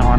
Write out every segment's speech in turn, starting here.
นอน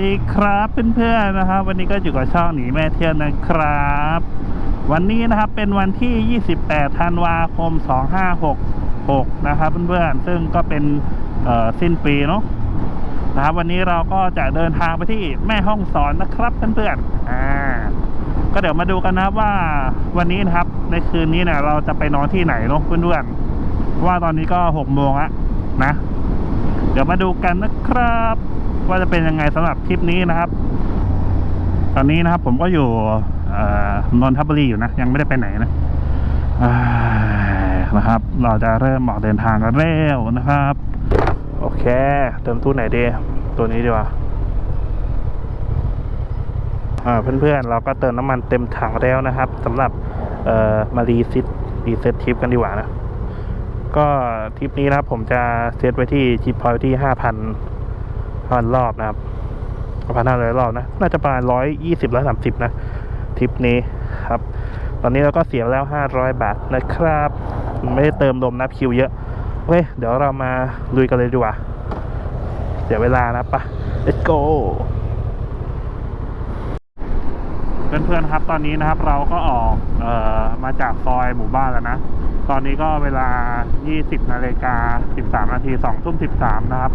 ดีครับเพื่อนๆนะครับ วันนี้ก็อยู่กับช่องหนีแม่เที่ยวนะครับ วันนี้นะครับเป็นวันที่ 28 ธันวาคม 2566 นะครับเพื่อนๆซึ่งก็เป็นสิ้นปีเนาะนะครับ วันนี้เราก็จะเดินทางไปที่แม่ห้องสอนนะครับเพื่อนๆอ่าก็เดี๋ยวมาดูกันนะว่าวันนี้นะครับในคืนนี้เนี่ยเราจะไปนอนที่ไหนเนาะเพื่อนๆว่าตอนนี้ก็6โมงแล้วนะ เดี๋ยวมาดูกันนะครับ ว่าจะเป็นยังไงสำหรับคลิปนี้นะครับ ตอนนี้นะครับผมก็อยู่เอ่อนนทบุรีอยู่นะ ยังไม่ได้ไปไหนนะนะครับ เราจะเริ่มออกเดินทางกันเร็วนะครับ โอเค เติมตู้ไหนดี ตัวนี้ดีกว่าเพื่อนๆเราก็เติมน้ำมันเต็มถังแล้วนะครับสำหรับมารีซิตรีเซ็ตทริปกันดีกว่านะ ก็ทริปนี้นะผมจะเซตไว้ที่ทริปพอยที่ห้าพัน พันรอบนะครับพันห้าร้อยรอบนะ น่าจะประมาณร้อยยี่สิบร้อยสามสิบนะทริปนี้ครับ ตอนนี้เราก็เสียแล้วห้าร้อยบาทนะครับ ไม่ได้เติมลมนับคิวเยอะโอเคเดี๋ยวเรามาลุยกันเลยดีกว่าเดี๋ยวเวลานะปะ let's go เพื่อนๆครับ ตอนนี้นะครับเราก็ออกเออมาจากซอยหมู่บ้านแล้วนะ ตอนนี้ก็เวลา 20นาฬิกา13นาที2ทุ่ม13 นะครับ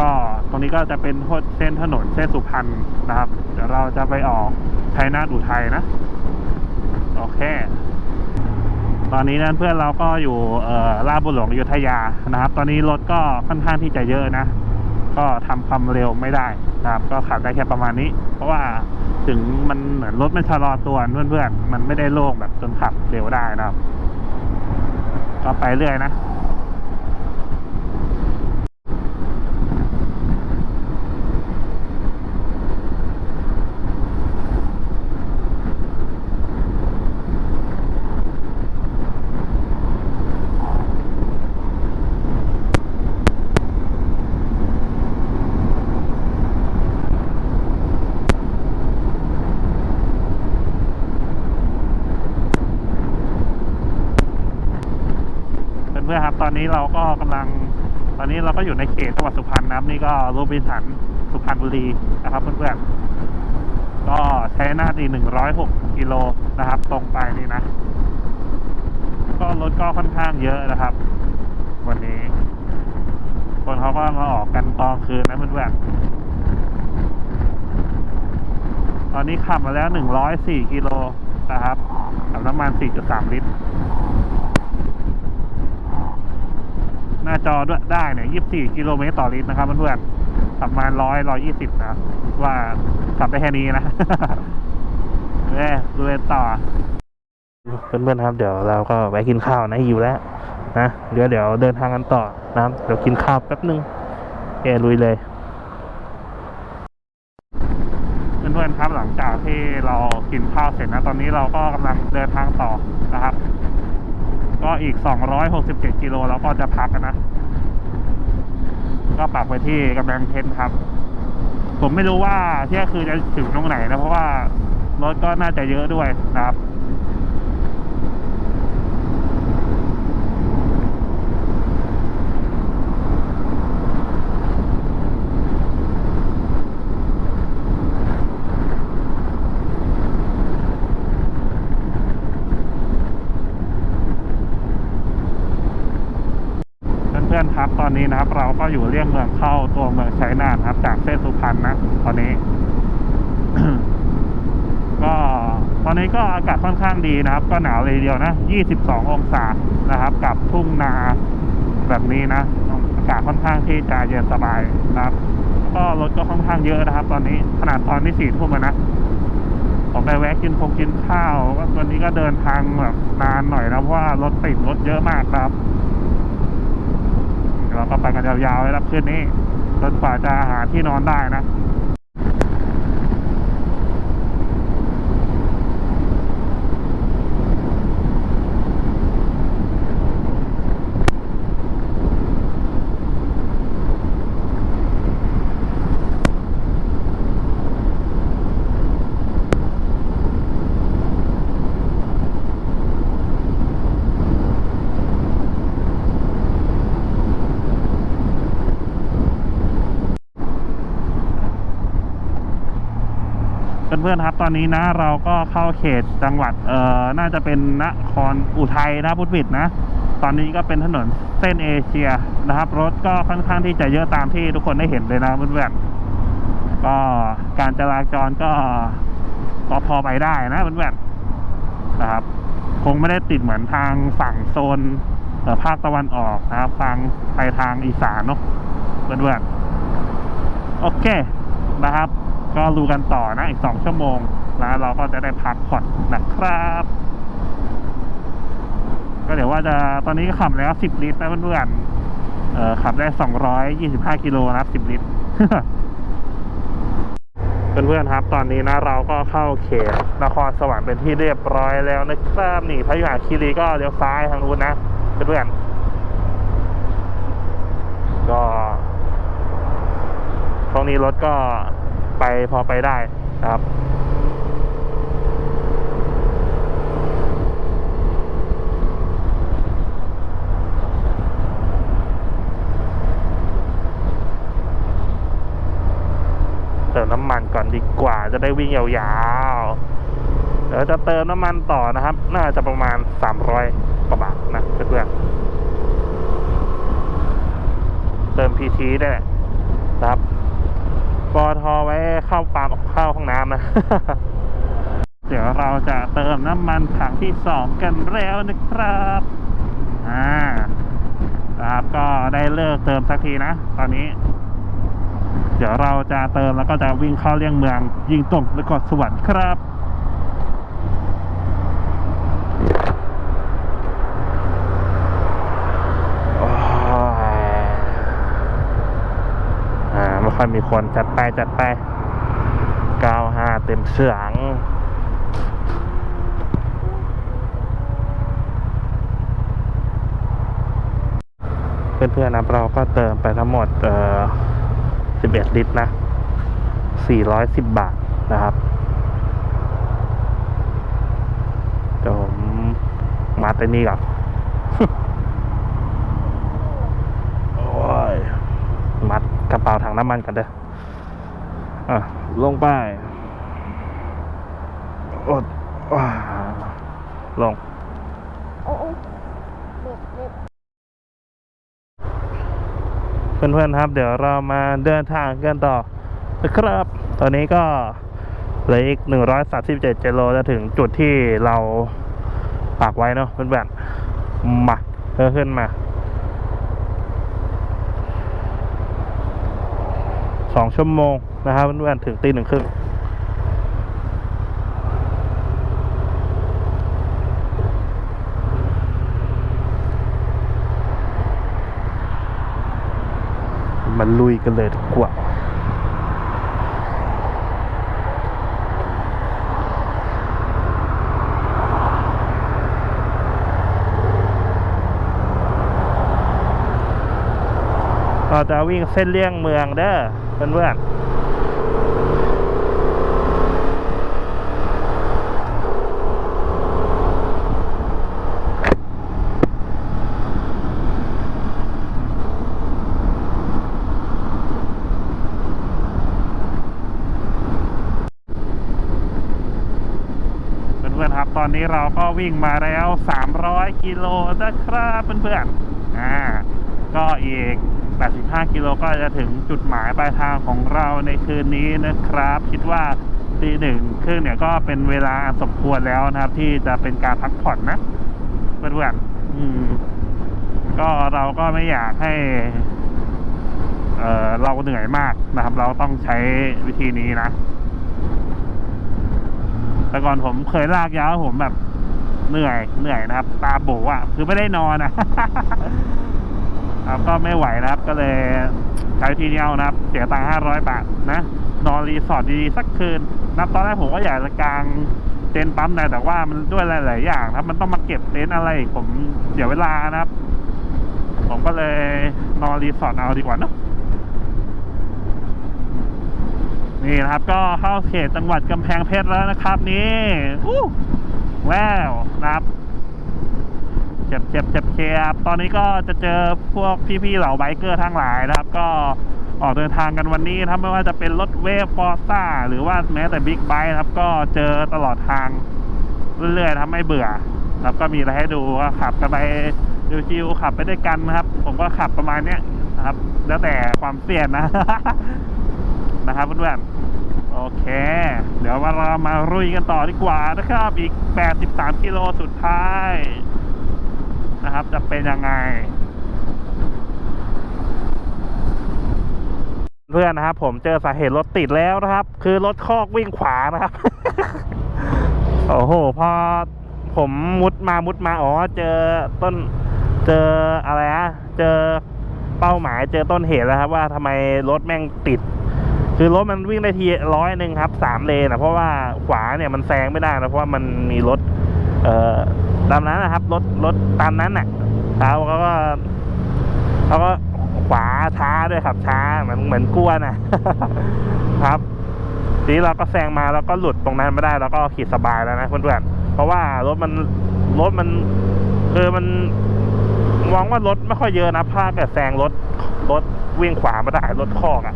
ก็ตรงนี้ก็จะเป็นเส้นถนนเส้นสุพรรณนะครับ เดี๋ยวเราจะไปออกไทยนาฏอุทัยนะ โอเค ตอนนี้นั้นเพื่อนเราก็อยู่ลาบุญหลวงอยุธยานะครับ ตอนนี้รถก็ค่อนข้างที่จะเยอะนะ ก็ทำความเร็วไม่ได้นะครับ ก็ขับได้แค่ประมาณนี้ เพราะว่าถึงมันเหมือนรถมันชะลอตัวเพื่อนๆมันไม่ได้โล่งแบบจนขับเร็วได้นะครับ ก็ไปเรื่อยนะ เพื่อนๆครับ ตอนนี้ เราก็กำลัง ตอนนี้เราก็อยู่ในเขตจังหวัดสุพรรณนะครับนี่ก็โรบินสันสุพรรณบุรีนะครับเพื่อนๆก็ใช้หน้าดีหนึ่งร้อยหกกิโลนะครับ ตรงไปนี่นะ ก็รถก็ค่อนข้างเยอะนะครับ วันนี้ คนเขาก็มาออกกันตอนคืนนะเพื่อนๆตอนนี้ขับมาแล้วหนึ่งร้อยสี่กิโลนะครับกับน้ำมันสี่จุดสามลิตร หน้าจอด้วยได้เนี่ยยี่สิบสี่กิโลเมตรต่อลิตรนะครับเพื่อนๆประมาณร้อยร้อยยี่สิบนะ ว่าขับได้แค่นี้นะเอ้ยดูเลยต่อ เพื่อนๆครับ เดี๋ยวเราก็ไปกินข้าวนะหิวแล้วนะเดี๋ยวเดี๋ยวเดินทางกันต่อนะครับเดี๋ยวกินข้าวแป๊บนึงเอลุยเลยเพื่อนๆครับหลังจากที่เรากินข้าวเสร็จนะ ตอนนี้เราก็กำลังเดินทางต่อนะครับ ก็อีก 267 กิโลแล้วก็จะพักนะ ก็ปักไปที่กำแพงเพชรครับ ผมไม่รู้ว่าเที่ยงคืนจะถึงตรงไหนนะ เพราะว่ารถก็น่าจะเยอะด้วยนะครับ เพื่อนๆครับ ตอ นะครับ เราก็อยู่เลี่ยงเมืองเข้าตัวเมืองไชัยนาครับ จากเส้นสุพรรณนะ ตอนนี้ ก็ตอนนี้ก็อากาศค่อนข้างดีนะครับ ก็หนาวเลยเดียวนะ 22 องศานะครับ กับทุ่งนาแบบนี้นะ อากาศค่อนข้างที่จะเย็นสบายนะครับ ก็รถก็ค่อนข้างเยอะนะครับ ตอนนี้ขนาดตอนนี้สี่ทุ่มแล้วนะผมไปแวะกินพงกินข้าวก็วันนี้ก็เดินทางแบบนานหน่อยนะเพราะว่ารถติดรถเยอะมากครับ เราก็ไปกันยาวๆเลยครับคืนนี้จนกว่าจะหาที่นอนได้นะ เพื่อนๆครับ ตอนนี้นะเราก็เข้าเขตจังหวัดเอ่อน่าจะเป็นนครอุทัยนะพุทธวิทย์นะ ตอนนี้ก็เป็นถนนเส้นเอเชียนะครับ รถก็ค่อนข้างที่จะเยอะตามที่ทุกคนได้เห็นเลยนะเพื่อนๆก็การจราจรก็ก็พอไปได้นะเพื่อนๆนะครับ คงไม่ได้ติดเหมือนทางฝั่งโซนเอ่อภาคตะวันออกนะครับทางไปทางอีสานเนาะเพื่อนๆโอเคนะครับ ก็ดูกันต่อนะอีกสองชั่วโมง แล้วเราก็จะได้พักผ่อนนะครับ ก็เดี๋ยวว่าจะตอนนี้ขับแล้วสิบลิตรนะเพื่อนๆเออขับได้สองร้อยยี่สิบห้ากิโลนะครับสิบลิตรเพื่อนๆครับ ตอนนี้นะเราก็เข้าเขตนครสวรรค์เป็นที่เรียบร้อยแล้วนะครับนี่พยุหคีรีก็เลี้ยวซ้ายทางนู้นนะเพื่อนๆก็ตรงนี้รถก็ ไปพอไปได้ครับเติมน้ำมันก่อนดีกว่าจะได้วิ่งยาวๆ เดี๋ยวจะเติมน้ำมันต่อนะครับ น่าจะประมาณ 300กว่าบาทนะเพื่อนๆเติมพีทีได้นะครับ ปอทอไว้เข้าปั๊มเข้าห้องน้ำนะ เดี๋ยวเราจะเติมน้ำมันถังที่สองกันแล้วนะครับอ่าครับก็ได้เลิกเติมสักทีนะ ตอนนี้ เดี๋ยวเราจะเติมแล้วก็จะวิ่งเข้าเลี่ยงเมือง ยิงตรงและก็สวรรค์ครับ โอ้ย อ่าไม่ ค่อยมีคนจัดไปจัดไปเก้าห้าเต็มเสียงเพื่อนๆนะเราก็เติมไปทั้งหมดเอ่อ11 ลิตรนะ 410 บาทนะครับเดี๋ยวผมมาแต่นี่ก่อน โอ้ย มัดกระเป๋าถั งน้ำมันกันเด้ออะลงไปอดอ่าลงโอ้โอ้เด็กเด็กเพื่อนๆครับ เดี๋ยวเรามาเดินทางกันต่อนะครับ ตอนนี้ก็เหลืออีก137กิโลจะถึงจุดที่เราปากไว้เนาะเพื่อนๆมาเพิ่มขึ้นมา สองชั่วโมงนะครับเพื่อนๆถึงตีหนึ่งครึ่งมาลุยกันเลยดีกว่า จะวิ่งเส้นเลี่ยงเมืองเด้อเพื่อนๆเพื่อนครับตอนนี้เราก็วิ่งมาแล้ว 300 กิโลนะครับเพื่อนๆ อ่า ก็อีก 85 กิโลก็จะถึงจุดหมายปลายทางของเราในคืนนี้นะครับ คิดว่าตีหนึ่งครึ่งเนี่ยก็เป็นเวลาอันสมควรแล้วนะครับ ที่จะเป็นการพักผ่อนนะเพื่อนๆอืม ก็เราก็ไม่อยากให้เออเราเหนื่อยมากนะครับ เราต้องใช้วิธีนี้นะแต่ก่อนผมเคยลากยาวผมแบบเหนื่อยเหนื่อยนะครับ ตาโบอะ คือไม่ได้นอนอะ ครับก็ไม่ไหวนะครับก็เลยใช้ทีเดียวนะครับ เสียตังค์ห้าร้อยบาทนะ นอนรีสอร์ทดีๆสักคืนนะตอนแรกผมก็อยากจะกางเต็นท์ปั๊มนะแต่ว่ามันด้วยหลาย ๆ อย่างครับ มันต้องมาเก็บเต็นท์อะไร ผมเสียเวลานะครับ ผมก็เลยนอนรีสอร์ทเอาดีกว่าเนะนี่นะครับ ก็เข้าเขตจังหวัดกำแพงเพชรแล้วนะครับ นี่อู้แววนะครับ จ็บเจ็บเจ็บเจ็บตอนนี้ก็จะเจอพวกพี่ๆเหล่าไบเกอร์ทั้งหลายนะครับ ก็ออกเดินทางกันวันนี้นะครับไม่ว่าจะเป็นรถเวฟฟอร์ซ่าหรือว่าแม้แต่บิ๊กไบค์ครับ ก็เจอตลอดทางเรื่อยๆทำไม่เบื่อ ครับก็มีอะไรให้ดูก็ขับกันไปชิวๆขับไปด้วยกันนะครับ ผมก็ขับประมาณเนี้ยนะครับ แล้วแต่ความเสี่ยงนะนะครับเพื่อนๆโอเค เดี๋ยวมาเรามารุยกันต่อดีกว่านะครับ อีก 83 กิโลสุดท้าย นะครับ จะเป็นยังไง เพื่อนนะครับ ผมเจอสาเหตุรถติดแล้วนะครับ คือรถคอกวิ่งขวานะครับ โอ้โหพอผมมุดมามุดมาอ๋อเจอต้น เจออะไรนะเจอเป้าหมายเจอต้นเหตุแล้วครับ ว่าทำไมรถแม่งติด คือรถมันวิ่งได้ทีร้อยหนึ่งครับสามเลนนะเพราะว่าขวาเนี่ยมันแซงไม่ได้นะเพราะว่ามันมีรถ เอ่อ ตามนั้นนะครับรถรถตามนั้นน่ะเขาเขาก็เขาก็ขวาช้าด้วยครับช้าเหมือนเหมือนกลัวนะครับ ทีนี้เราก็แซงมาแล้วก็หลุดตรงนั้นไม่ได้แล้วก็ขี่สบายแล้วนะเพื่อนๆเพราะว่ารถมันรถมันเออมันมองว่ารถไม่ค่อยเยอะนะถ้าเกิดแซงรถรถวิ่งขวาไม่ได้รถคอกอะ่ะ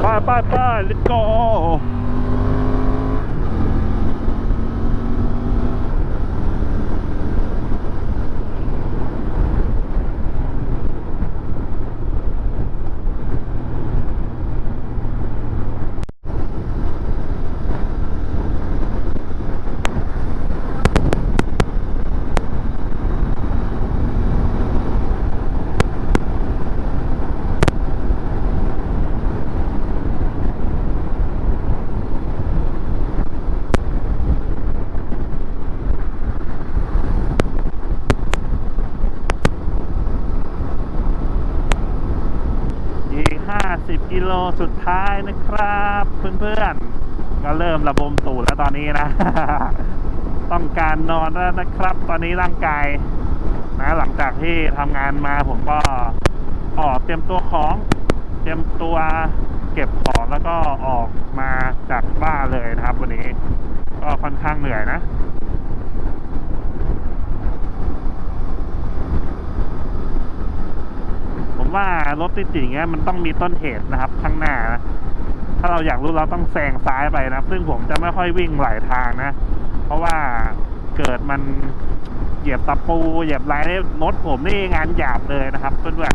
ไปไปไป let's go อีก 50 กิโลสุดท้ายนะครับ เพื่อนๆ ก็เริ่มระบมตูดแล้วตอนนี้นะ ต้องการนอนแล้วนะครับ ตอนนี้ร่างกายนะหลังจากที่ทำงานมาผมก็ออกเตรียมตัวของ เตรียมตัวเก็บของแล้วก็ออกมาจากบ้านเลยนะครับ วันนี้ ก็ค่อนข้างเหนื่อยนะ ผม ว่ารถติดอย่างเงี้ยมันต้องมีต้นเหตุนะครับ ข้างหน้านะถ้าเราอยากรู้เราต้องแซงซ้ายไปนะซึ่งผมจะไม่ค่อยวิ่งหลายทางนะ เพราะว่าเกิดมันเหยียบตะปูเหยียบอะไรรถผมนี่งานหยาบเลยนะครับเพื่อน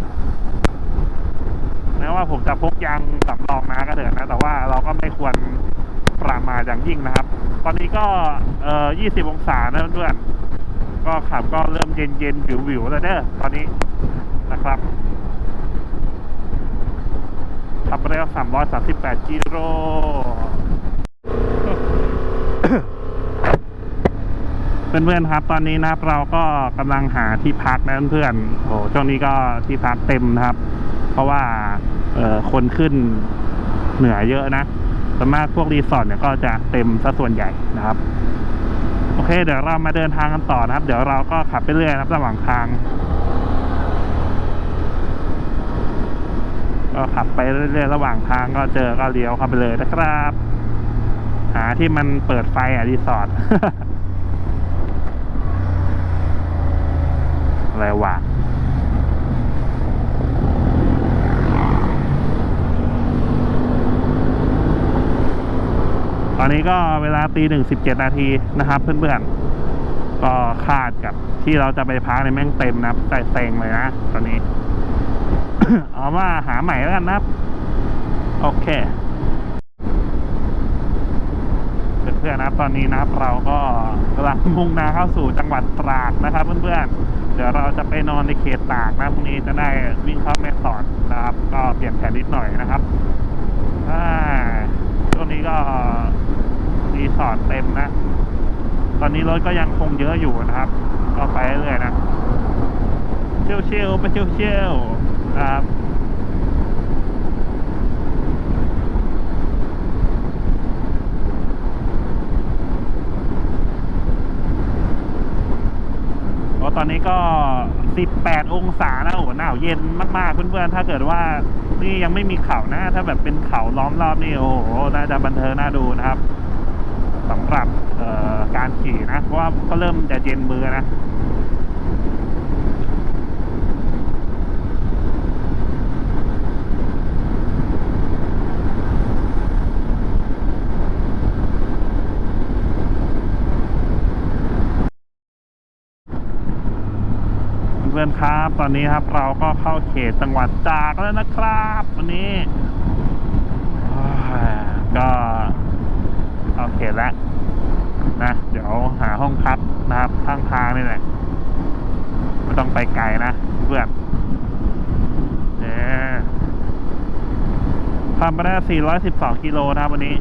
ๆแม้ว่าผมจะพกยางสำรองมาก็เถอะนะ แต่ว่าเราก็ไม่ควรประมาทอย่างยิ่งนะครับ ตอนนี้ก็เอ่อ20 องศานะเพื่อนๆก็ขับก็เริ่มเย็นๆ วิวๆแล้วเด้อตอนนี้นะครับ ขับเร็ว338 กิโลเพื่อนๆครับ ตอนนี้นะครับเราก็กำลังหาที่พักนะเพื่อนๆโอ้ช่วงนี้ก็ที่พักเต็มนะครับ เพราะว่าเออคนขึ้นเหนือเยอะนะส่วนมากพวกรีสอร์ทเนี่ยก็จะเต็มซะส่วนใหญ่นะครับ โอเค เดี๋ยวเรามาเดินทางกันต่อนะครับ เดี๋ยวเราก็ขับไปเรื่อยนะครับระหว่างทาง ก็ขับไปเรื่อยๆระหว่างทางก็เจอก็เลี้ยวเข้าไปเลยนะครับ หาที่มันเปิดไฟอะรีสอร์ทอะไรวะตอนนี้ก็เวลาตีหนึ่งสิบเจ็ดนาทีนะครับเพื่อนๆ ก็คาดกับที่เราจะไปพักในแม่งเต็มนะครับแต่เต็งเลยนะ ตอนนี้ เอาว่าหาใหม่แล้วกันนะครับ โอเคเพื่อนๆนะครับตอนนี้นะครับเราก็กำลังมุ่งหน้าเข้าสู่จังหวัดตราดนะครับเพื่อนๆเดี๋ยวเราจะไปนอนในเขตตากนะพรุ่งนี้จะได้วิ่งเข้าแม่สอดนะครับ ก็เปลี่ยนแผนนิดหน่อยนะครับช่วงนี้ก็รีสอร์ทเต็มนะ ตอนนี้รถก็ยังคงเยอะอยู่นะครับ ก็ไปเรื่อยนะเชี่ยวๆไปเชี่ยวๆนะ ครับก็ตอนนี้ก็ 18 องศานะโอ้หนาวเย็นมากๆ เพื่อนๆ ถ้าเกิดว่านี่ยังไม่มีเขานะถ้าแบบเป็นเขาล้อมรอบนี่โอ้โหน่าจะบันเทิงน่าดูนะครับสำหรับเอ่อการขี่นะ เพราะว่าก็เริ่มจะเย็นมือนะ พื่อนๆครับ ตอนนี้ครับเราก็เข้าเขตจังหวัดจากแล้วนะครับ วันนี้ก็เข้าเขตแล้วนะเดี๋ยวหาห้องพักนะครับข้างทางนี่แหละไม่ต้องไปไกลนะเพื่อนเนี่ยทำไปได้ 412 กิโลนะครับวันนี้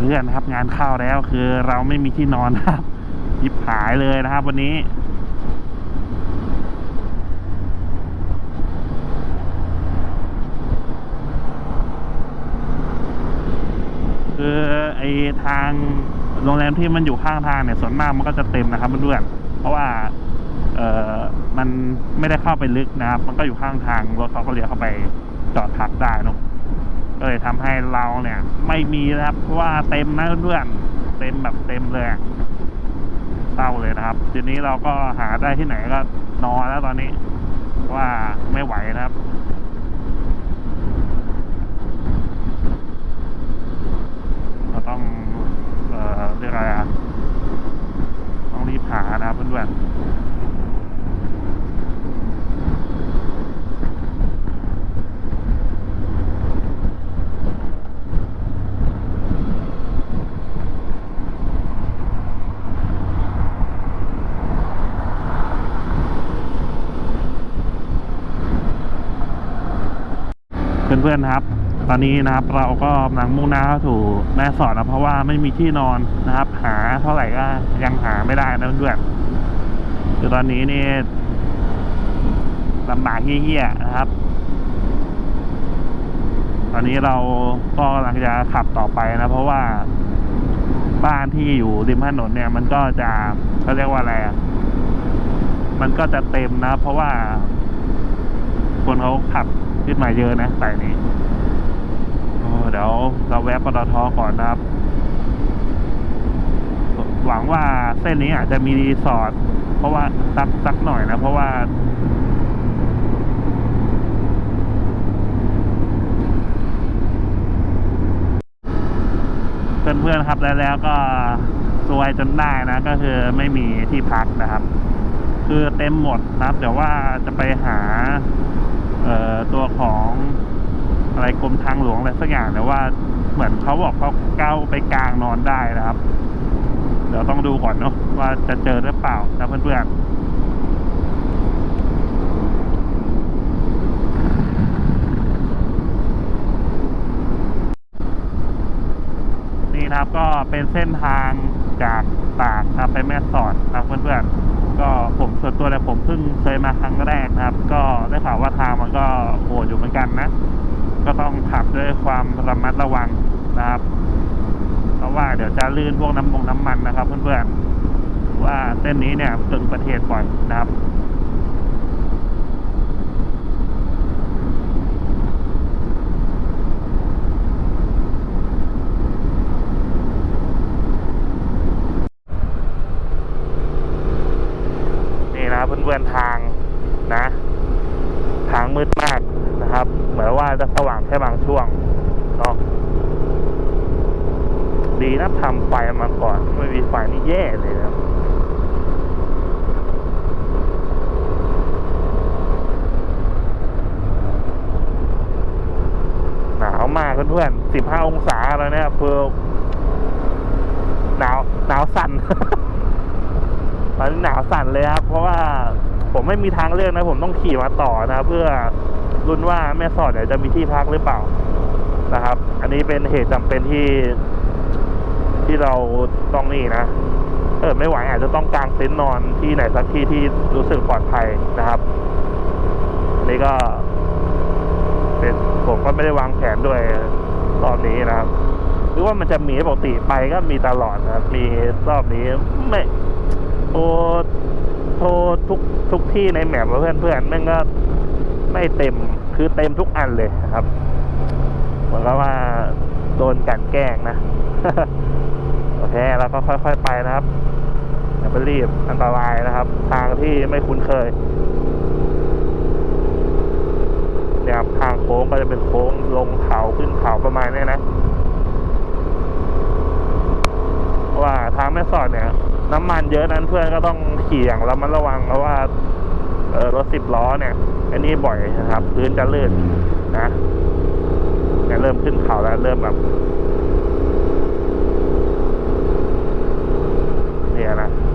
เพื่อนนะครับ งานเข้าแล้วคือเราไม่มีที่นอนครับยิบหายเลยนะครับ วันนี้คือไอทางโรงแรมที่มันอยู่ข้างทางเนี่ยส่วนมากมันก็จะเต็มนะครับเพื่อนเพราะว่าเออมันไม่ได้เข้าไปลึกนะครับ มันก็อยู่ข้างทางรถเขาก็เลี้ยวเข้าไปจอดพักได้นะ ก็เลยทำให้เราเนี่ย ไม่มีนะครับเพราะว่าเต็มนะเพื่อนเต็มแบบเต็มเลยเศร้าเลยนะครับ ทีนี้เราก็หาได้ที่ไหนก็นอนแล้วตอนนี้ว่าไม่ไหวนะครับเราต้องเอ่อเรียกอะไรอะต้องรีบหานะครับเพื่อนๆ เพื่อนๆนะครับ ตอนนี้นะครับเราก็กำลังมุ่งหน้าเข้าสู่แม่สอดนะเพราะว่าไม่มีที่นอนนะครับ หาเท่าไหร่ก็ยังหาไม่ได้นะเพื่อนๆคือตอนนี้นี่ลำบากเฮี้ยๆนะครับ ตอนนี้เราก็กำลังจะขับต่อไปนะ เพราะว่าบ้านที่อยู่ริมถนนเนี่ย มันก็จะเขาเรียกว่าอะไรมันก็จะเต็มนะ เพราะว่าคนเขาขับ ขึ้นมาเยอะนะสายนี้เดี๋ยวเราแวะปตทก่อนนะครับ หวังว่าเส้นนี้อาจจะมีรีสอร์ทเพราะว่าสักสักหน่อยนะ เพราะว่า เพื่อนๆครับแล้วแล้วก็ซวยจนได้นะ ก็คือไม่มีที่พักนะครับ คือเต็มหมดนะครับ เดี๋ยวว่าจะไปหา ตัวของอะไรกรมทางหลวงอะไรสักอย่างแต่ว่าเหมือนเขาบอกเขาก้าวไปกลางนอนได้นะครับ เดี๋ยวต้องดูก่อนเนาะว่าจะเจอหรือเปล่านะเพื่อนๆนี่นะครับก็เป็นเส้นทางจากตากนะครับไปแม่สอดนะเพื่อนๆ ก็ผมส่วนตัวเนี่ยผมเพิ่งเคยมาครั้งแรกนะครับ ก็ได้ข่าวว่าทางมันก็โหดอยู่เหมือนกันนะ ก็ต้องขับด้วยความระมัดระวังนะครับเพราะว่าเดี๋ยวจะลื่นพวกน้ำมงน้ำมันนะครับ เพื่อนๆว่าเส้นนี้เนี่ยตึงประเทศบ่อยนะครับ ถ้าทำไฟมาก่อนไม่มีไฟนี่แย่เลยนะหนาวมากเพื่อนสิบห้าองศาแล้วเนี่ยคือหนาวหนาวสั่นตอนนี้หนาวสั่นเลยครับ เพราะว่าผมไม่มีทางเลือกนะ ผมต้องขี่มาต่อนะ เพื่อรุ้นว่าแม่สอดเนี่ยจะมีที่พักหรือเปล่านะครับ อันนี้เป็นเหตุจำเป็นที่ ที่เราต้องนี่นะเออไม่ไหวอาจจะต้องกางเต็นท์นอนที่ไหนสักที่ที่รู้สึกปลอดภัยนะครับนี่ก็เป็นผมก็ไม่ได้วางแผนด้วยรอบนี้นะครับหรือว่ามันจะมีปกติไปก็มีตลอดนะครับมีรอบนี้ไม่โทรโทรทุกทุกที่ในแมปเพื่อนเพื่อนแม่งก็ไม่เต็มคือเต็มทุกอันเลยครับเหมือนกับว่าโดนกันแกล้งนะ โอเคแล้วก็ค่อย ๆ ไปนะครับอย่าไปรีบอันตรายนะครับ ทางที่ไม่คุ้นเคยเนี่ยครับทางโค้งก็จะเป็นโค้งลงเขาขึ้นเขาประมาณนี้นะเพราะว่าทางแม่สอดเนี่ย น้ำมันเยอะนั้นเพื่อนก็ต้องขี่อย่างระมัดระวังเพราะว่าเออรถสิบล้อเนี่ย อันนี้บ่อยนะครับ พื้นจะลื่นนะเนี่ยเริ่มขึ้นเขาแล้วเริ่มแบบ Iya.